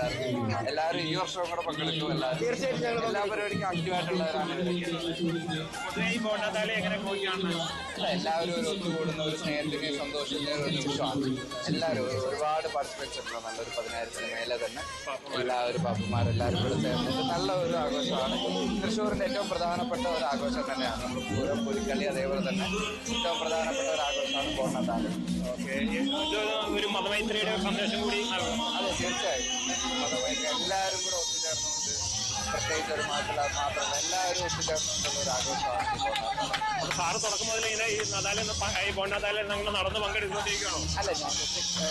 എല്ലാവർക്കും എല്ലാവരും ഈ വർഷവും കൂടെ പങ്കെടുക്കും എല്ലാവരും തീർച്ചയായിട്ടും എല്ലാ പരിപാടിക്കും ആക്റ്റീവായിട്ടുള്ളവരാണ് എല്ലാവരും ഒരു ഒത്തുകൂടുന്ന ഒരു സ്നേഹത്തിന്റെയും സന്തോഷത്തിന്റെയും ഒരു നിമിഷമാണ്. എല്ലാവരും ഒരു- ഒരുപാട് പാർട്ടിസിപ്പേറ്റ്സ് ഉണ്ട് നല്ലൊരു പതിനായിരത്തിന് മേലെ തന്നെ എല്ലാവരും പാപ്പന്മാരെല്ലാവരും കൂടെ ചേർന്നിട്ട് നല്ല ഒരു ആഘോഷമാണ്. തൃശ്ശൂരിന്റെ ഏറ്റവും പ്രധാനപ്പെട്ട ഒരു ആഘോഷം തന്നെയാണ്. നമ്മൾ പൂരം പുലിക്കളി അതേപോലെ തന്നെ ഏറ്റവും പ്രധാനപ്പെട്ട ഒരു ആഘോഷമാണ് ഇത് ഒരു മതമൈത്രിയുടെ സന്ദേശം കൂടി അതെ തീർച്ചയായും. മതമൈത്രി എല്ലാവരും കൂടെ ഒത്തുചേർന്നുകൊണ്ട് പ്രത്യേകിച്ച് ഒരു മാത്രമല്ല മാത്രമല്ല എല്ലാവരും ഒത്തുചേർന്നുകൊണ്ടുള്ള ഒരു ആഘോഷമാണ് സാറ് തുടക്കം മുതൽ ഇങ്ങനെ ഈ നദാലി ഈ ബോണ്ടത്താലി നിങ്ങൾ നടന്ന് പങ്കെടുത്തുകൊണ്ടിരിക്കുകയാണോ അല്ല ഞാൻ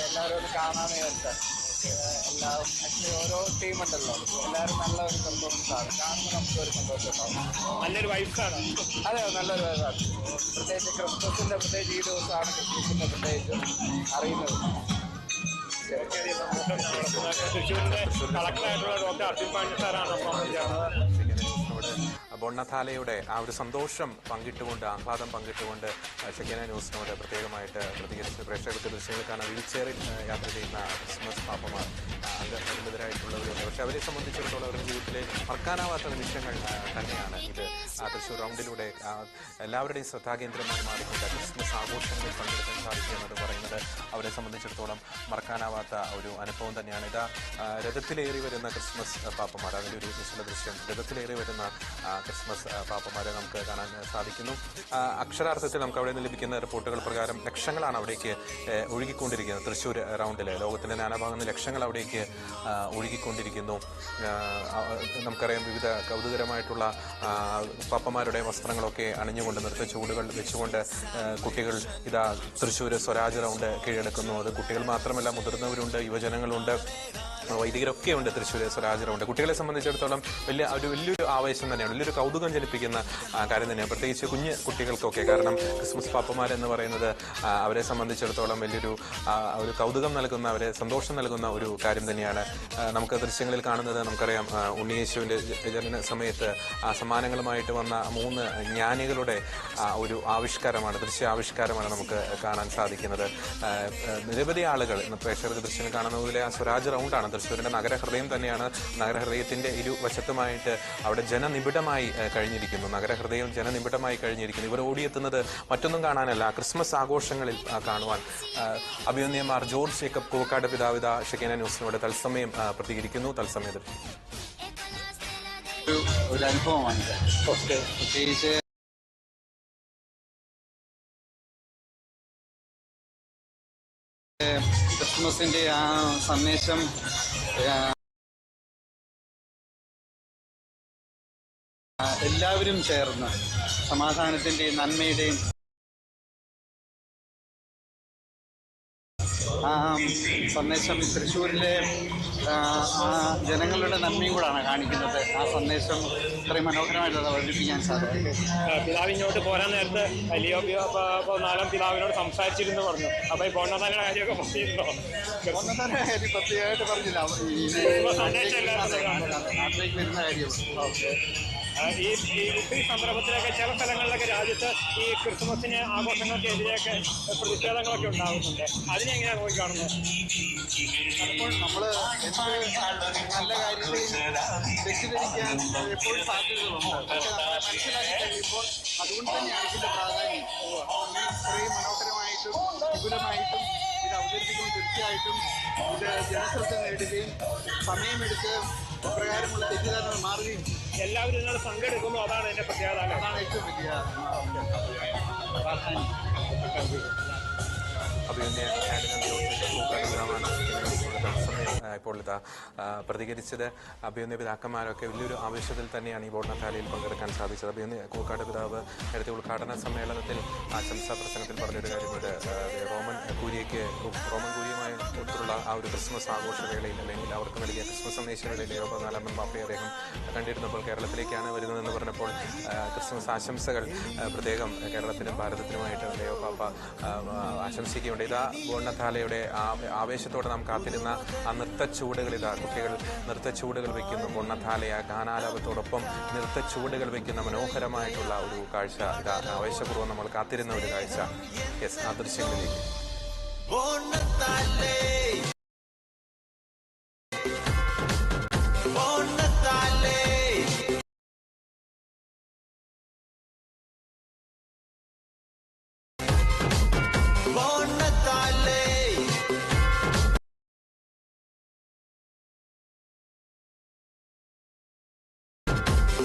എല്ലാവരും ഒന്ന് കാണാന്ന് വിചാരിച്ചാൽ എല്ലാവരും ആക്ച്വലി ഓരോ ടീം ഉണ്ടല്ലോ. എല്ലാവരും നല്ല ഒരു ആണ് കാണുമ്പോൾ നമുക്ക് ഒരു സന്തോഷം ഉണ്ടാവും നല്ലൊരു വൈഫാണ് അതെ നല്ലൊരു വൈഫാണ് പ്രത്യേകിച്ച് ക്രിസ്മസിന്റെ പ്രത്യേകിച്ച് ഈ ദിവസമാണ് ക്രിസ്മസിന്റെ പ്രത്യേകിച്ച് അറിയുന്നത്. ബൊണ്ണത്താലയുടെ ആ ഒരു സന്തോഷം പങ്കിട്ടുകൊണ്ട് ആഹ്ലാദം പങ്കിട്ടുകൊണ്ട് ഷെക്കന ന്യൂസിനോട് പ്രത്യേകമായിട്ട് പ്രതികരിച്ച് പ്രേക്ഷകർക്ക് ദൃശ്യങ്ങൾ കാണാൻ വീൽ ചെയറിൽ യാത്ര ചെയ്യുന്ന ക്രിസ്മസ് പാപ്പമാർ അംഗത്തിനെതിരായിട്ടുള്ള അംഗപരിമിതരായിട്ടുള്ളവരുണ്ട് പക്ഷെ അവരെ സംബന്ധിച്ചിടത്തോളം അവരുടെ ജീവിതത്തിലെ മറക്കാനാവാത്ത നിമിഷങ്ങൾ തന്നെയാണ്. ഇത് തൃശ്ശൂർ റൗണ്ടിലൂടെ എല്ലാവരുടെയും ശ്രദ്ധാകേന്ദ്രമായി മാറിക്കൊണ്ട് ക്രിസ്മസ് ആഘോഷങ്ങളിൽ പങ്കെടുക്കാൻ സാധിക്കുക എന്നത് പറയുന്നത് അവരെ സംബന്ധിച്ചിടത്തോളം മറക്കാനാവാത്ത ഒരു അനുഭവം തന്നെയാണ്. ഇതാ രഥത്തിലേറി വരുന്ന ക്രിസ്മസ് പാപ്പമാർ അതിന്റെ ഒരു നിശ്ചല ദൃശ്യം. രഥത്തിലേറി വരുന്ന ക്രിസ്മസ് പാപ്പമാരെ നമുക്ക് കാണാൻ സാധിക്കുന്നു. അക്ഷരാർത്ഥത്തിൽ നമുക്ക് അവിടെ നിന്ന് ലഭിക്കുന്ന റിപ്പോർട്ടുകൾ പ്രകാരം ലക്ഷങ്ങളാണ് അവിടേക്ക് ഒഴുകിക്കൊണ്ടിരിക്കുന്നത്. തൃശ്ശൂർ റൗണ്ടിൽ ലോകത്തിന്റെ നാനാഭാഗങ്ങളിൽ ലക്ഷങ്ങൾ അവിടേക്ക് ഒഴുകിക്കൊണ്ടിരിക്കുന്നു. ആ, നമുക്കറിയാം വിവിധ കൗതുകരമായിട്ടുള്ള പപ്പമാരുടെ വസ്ത്രങ്ങളൊക്കെ അണിഞ്ഞുകൊണ്ട് നൃത്ത ചൂടുകൾ വെച്ചുകൊണ്ട് കുട്ടികൾ ഇതാ തൃശ്ശൂർ സ്വരാജ് റൗണ്ട് കീഴടക്കുന്നു. അത് കുട്ടികൾ മാത്രമല്ല മുതിർന്നവരുണ്ട് യുവജനങ്ങളുണ്ട്. വൈദികരൊക്കെ ഉണ്ട് തൃശ്ശൂർ സ്വരാചരമുണ്ട് കുട്ടികളെ സംബന്ധിച്ചിടത്തോളം വലിയ ഒരു വലിയൊരു ആവേശം തന്നെയാണ്. വലിയൊരു കൗതുകം ജനിപ്പിക്കുന്ന കാര്യം തന്നെയാണ്. പ്രത്യേകിച്ച് കുഞ്ഞ് കുട്ടികൾക്കൊക്കെ. കാരണം ക്രിസ്മസ് പാപ്പമാരെന്ന് പറയുന്നത് അവരെ സംബന്ധിച്ചിടത്തോളം വലിയൊരു ഒരു കൗതുകം നൽകുന്ന അവരെ സന്തോഷം നൽകുന്ന ഒരു കാര്യം തന്നെയാണ് നമുക്ക് ദൃശ്യങ്ങളിൽ കാണുന്നത്. നമുക്കറിയാം ഉണ്ണിയേശുവിന്റെ ജനന സമയത്ത് സമ്മാനങ്ങളുമായിട്ട് വന്ന മൂന്ന് ജ്ഞാനികളുടെ ഒരു ആവിഷ്കാരമാണ് ദൃശ്യ ആവിഷ്കാരമാണ് നമുക്ക് കാണാൻ സാധിക്കുന്നത്. നിരവധി ആളുകൾ പ്രേക്ഷകർക്ക് ദൃശ്യങ്ങൾ കാണുന്നതിലെ ആ സ്വരാജ് റൗണ്ടാണ്. തൃശ്ശൂരിന്റെ നഗരഹൃദയം തന്നെയാണ് നഗരഹൃദയത്തിന്റെ ഇരുവശത്തുമായിട്ട് അവിടെ ജനനിബിഡമായി കഴിഞ്ഞിരിക്കുന്നു. നഗരഹൃദയം ജനനിബിഡമായി കഴിഞ്ഞിരിക്കുന്നു. ഇവർ ഓടിയെത്തുന്നത് മറ്റൊന്നും കാണാനല്ല. ക്രിസ്മസ് ആഘോഷങ്ങളിൽ കാണുവാൻ അഭിനന്ദ്യന്മാർ ജോർജ് ജേക്കബ് കൂക്കാട് പിതാവിത ഷെക്കേന ന്യൂസിനോട് തത്സമയം പ്രതികരിക്കുന്നു. തത്സമയം ഒരു അനുഭവമാണിത് പ്രത്യേകിച്ച് ക്രിസ്മസിന്റെ ആ സന്ദേശം എല്ലാവരും ചേർന്ന് സമാധാനത്തിന്റെയും നന്മയുടെയും സന്ദേശം തൃശ്ശൂരിലെ ജനങ്ങളുടെ നന്മയും കൂടാണ് കാണിക്കുന്നത്. ആ സന്ദേശം ഇത്രയും മനോഹരമായിട്ട് അത് അവതരിപ്പിക്കാൻ സാധിക്കും. പിതാവ് ഇങ്ങോട്ട് പോരാൻ നേരത്തെ വലിയ നാലാം പിതാവിനോട് സംസാരിച്ചിരുന്നു പറഞ്ഞു. അപ്പോൾ ഈ ബോണ്ടത്താലിയുടെ കാര്യമൊക്കെ പറഞ്ഞിരുന്നോ ഒന്നൊന്നര കാര്യം പ്രത്യേകമായിട്ട് പറഞ്ഞില്ല. നാട്ടിലേക്ക് വരുന്ന കാര്യം ആ, ഈ ഈ സംരംഭത്തിലൊക്കെ ചില സ്ഥലങ്ങളിലൊക്കെ രാജ്യത്ത് ഈ ക്രിസ്മസിന് ആഘോഷങ്ങൾക്കെതിരെയൊക്കെ പ്രതിഷേധങ്ങളൊക്കെ ഉണ്ടാകുന്നുണ്ട് അതിനെങ്ങനെയാണ് നോക്കി കാണുന്നത്? അപ്പോൾ നമ്മൾ നല്ല കാര്യത്തെയും തെറ്റിദ്ധരിക്കാൻ തീർച്ചയായിട്ടും ഇത് ജനശ്രദ്ധ നേടുകയും സമയമെടുത്ത് പ്രകാരമുള്ള തെറ്റിദ്ധാരണ മാറുകയും എല്ലാവരും ഇതിനോട് പങ്കെടുക്കുന്നു അതാണ് എന്റെ പ്രത്യേകത? അതാണ് ഏറ്റവും വലിയ പ്രാധാന്യം ഇപ്പോൾ ഇതാ പ്രതികരിച്ചത്. അഭിയുന്ന പിതാക്കന്മാരൊക്കെ വലിയൊരു ആവേശത്തിൽ തന്നെയാണ് ഈ ബോർണത്താലിയിൽ പങ്കെടുക്കാൻ സാധിച്ചത്. അഭിയുന്ന കൂക്കാട് പിതാവ് നേരത്തെ ഉദ്ഘാടന സമ്മേളനത്തിൽ ആശംസാ പ്രസംഗത്തിൽ പറഞ്ഞൊരു കാര്യമുണ്ട്. റോമൻ കൂരിയയ്ക്ക് റോമൻ കൂരിയുമായി ഒത്തുള്ള ആ ഒരു ക്രിസ്മസ് ആഘോഷവേളയിൽ അല്ലെങ്കിൽ അവർക്ക് നൽകിയ ക്രിസ്മസ് സന്ദേശവേളയിൽ യോഗ നാലാമൻ മാപ്പയെ അദ്ദേഹം കണ്ടിരുന്നപ്പോൾ കേരളത്തിലേക്കാണ് വരുന്നതെന്ന് പറഞ്ഞപ്പോൾ ക്രിസ്മസ് ആശംസകൾ പ്രത്യേകം കേരളത്തിനും ഭാരതത്തിനുമായിട്ട് ലയോ പാപ്പ ആശംസിക്കുകയുണ്ട് ഇതാ ബോണ്ണത്താലയുടെ ആവേശത്തോടെ നാം കാത്തിരുന്ന ആ നൃത്തച്ചുവടുകൾ ഇതാ കുട്ടികൾ നൃത്തച്ചുവടുകൾ വയ്ക്കുന്നു പൊണ്ണത്താലയ ഗാനാലാപത്തോടൊപ്പം നൃത്തച്ചുവടുകൾ വയ്ക്കുന്ന മനോഹരമായിട്ടുള്ള ഒരു കാഴ്ച ഇതാ ആവേശപൂർവം നമ്മൾ കാത്തിരുന്ന ഒരു കാഴ്ച. യെസ് ആ ദൃശ്യങ്ങളിലേക്ക്.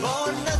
Oh, por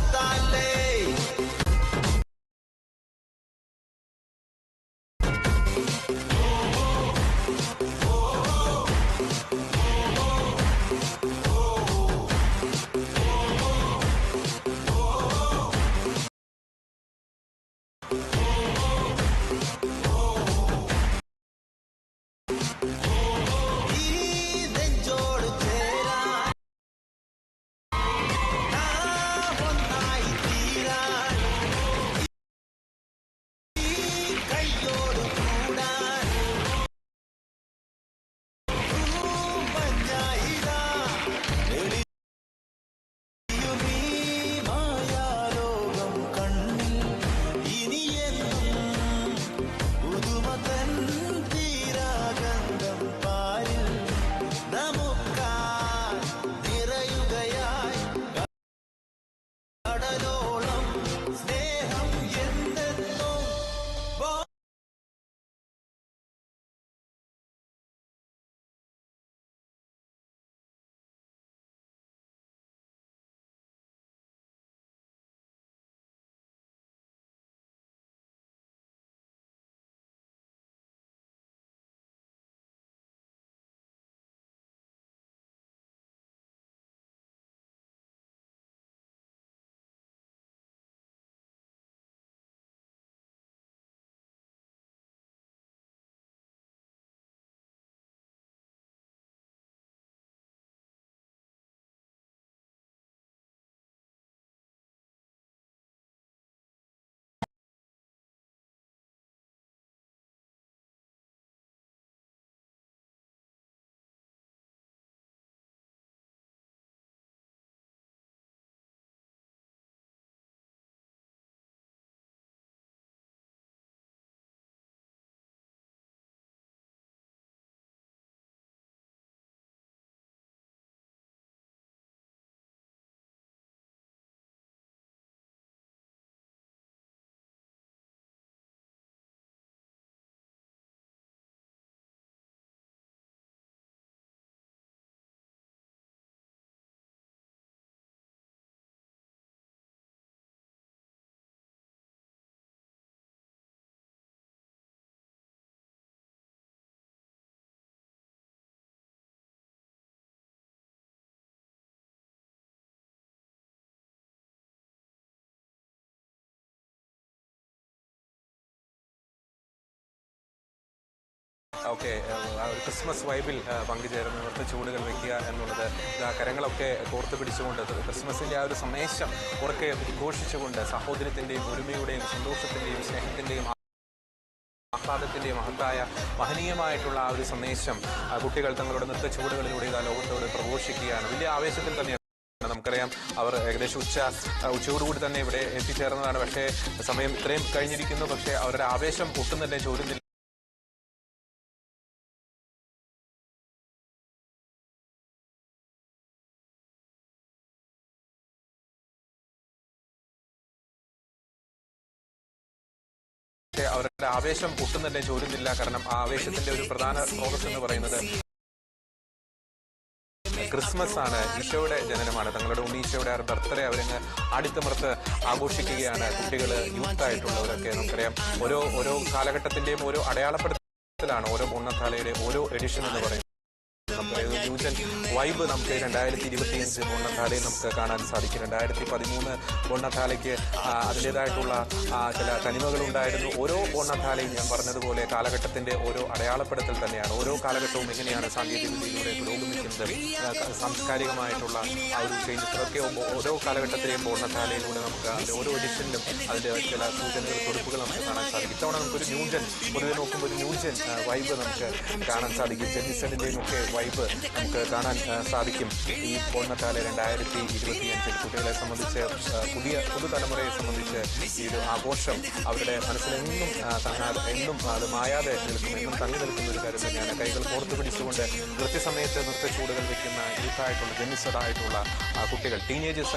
ഓക്കെ ക്രിസ്മസ് വൈബിൽ പങ്കുചേരുന്ന നൃത്ത ചൂടുകൾ വെക്കുക എന്നുള്ളത് കരങ്ങളൊക്കെ കോർത്ത് പിടിച്ചുകൊണ്ട് ക്രിസ്മസിന്റെ ആ ഒരു സന്ദേശം ഉറക്കെ ഘോഷിച്ചുകൊണ്ട് സഹോദരത്തിന്റെയും ഒരുമയുടെയും സന്തോഷത്തിന്റെയും സ്നേഹത്തിന്റെയും ആഹ്ലാദത്തിന്റെയും മഹത്തായ മഹനീയമായിട്ടുള്ള ആ ഒരു സന്ദേശം കുട്ടികൾ തങ്ങളുടെ നൃത്ത ചുവടുകളിലൂടെ ആ ലോകത്തോട് പ്രഘോഷിക്കുകയാണ്. വലിയ ആവേശത്തിൽ തന്നെയാണ് നമുക്കറിയാം അവർ ഏകദേശം ഉച്ച ഉച്ചയോടുകൂടി തന്നെ ഇവിടെ എത്തിച്ചേർന്നതാണ്. പക്ഷേ സമയം ഇത്രയും കഴിഞ്ഞിരിക്കുന്നു. പക്ഷേ അവരുടെ ആവേശം ഒട്ടും തന്നെ അവരുടെ ആവേശം ഒട്ടും തന്നെ ചോരുന്നില്ല കാരണം ആ ആവേശത്തിന്റെ ഒരു പ്രധാന സ്രോതസ് എന്ന് പറയുന്നത് ക്രിസ്മസ് ആണ് ഈശോയുടെ ജനനമാണ്. തങ്ങളുടെ ഉണ്ണീശോയുടെ ആ ബർത്ത്ഡേ അവരങ്ങ് അടിത്തമർത്ത് ആഘോഷിക്കുകയാണ്. കുട്ടികൾ യൂത്ത് ആയിട്ടുള്ളവരൊക്കെ നമുക്കറിയാം. ഓരോ ഓരോ കാലഘട്ടത്തിന്റെയും ഓരോ അടയാളപ്പെടുത്തലാണ് ഓരോ പൂർണത്താലയുടെ ഓരോ എഡിഷൻ എന്ന് പറയുന്നത്. ന്യൂജൻ വൈബ് നമുക്ക് രണ്ടായിരത്തി ഇരുപത്തിയഞ്ച് ബോണ്ണത്താലയിൽ നമുക്ക് കാണാൻ സാധിക്കും. രണ്ടായിരത്തി പതിമൂന്ന് ബോണ്ണത്താലയ്ക്ക് അതിന്റെതായിട്ടുള്ള ചില തനിമകളുണ്ടായിരുന്നു. ഓരോ ബോണ്ണത്താലയും ഞാൻ പറഞ്ഞതുപോലെ കാലഘട്ടത്തിന്റെ ഓരോ അടയാളപ്പെടുത്തൽ തന്നെയാണ്. ഓരോ കാലഘട്ടവും എങ്ങനെയാണ് സാങ്കേതികവിദ്യയിലൂടെ പുരോഗമിക്കുന്നത്. സാംസ്കാരികമായിട്ടുള്ള ആ ഒരു ചേഞ്ചസ് ഇതൊക്കെ ഓരോ കാലഘട്ടത്തിലെയും ബോണ്ണത്താലയിലൂടെ നമുക്ക് അതിന്റെ ഓരോ എഡിഷനിലും അതിന്റെ ചില സൂചനകൾ തൊടുപ്പുകൾ നമുക്ക് കാണാൻ സാധിക്കും. ഇത്തവണ നമുക്കൊരു ന്യൂജൻ പൊതുവെ നോക്കുമ്പോൾ ഒരു ന്യൂജൻ വൈബ് നമുക്ക് കാണാൻ സാധിക്കും. ജെനിസണിന്റെയും ഒക്കെ വൈബ് നമുക്ക് കാണാൻ സാധിക്കും. ഈ പൂർണകാല രണ്ടായിരത്തി ഇരുപത്തിയഞ്ചിൽ കുട്ടികളെ സംബന്ധിച്ച് പുതിയ പുതുതലമുറയെ സംബന്ധിച്ച് ഈ ഒരു ആഘോഷം അവരുടെ മനസ്സിലെന്നും തങ്ങാതെ എന്നും അത് മായാതെ നിൽക്കും എന്നും തങ്ങി നിൽക്കുന്ന ഒരു കാര്യം തന്നെയാണ്. കൈകൾ കോർത്തു പിടിച്ചുകൊണ്ട് കൃത്യസമയത്ത് നൃത്തച്ചൂടുകൾ വയ്ക്കുന്ന യൂത്തായിട്ടുള്ള ജനിസഡ് ആയിട്ടുള്ള കുട്ടികൾ ടീനേജേഴ്സ്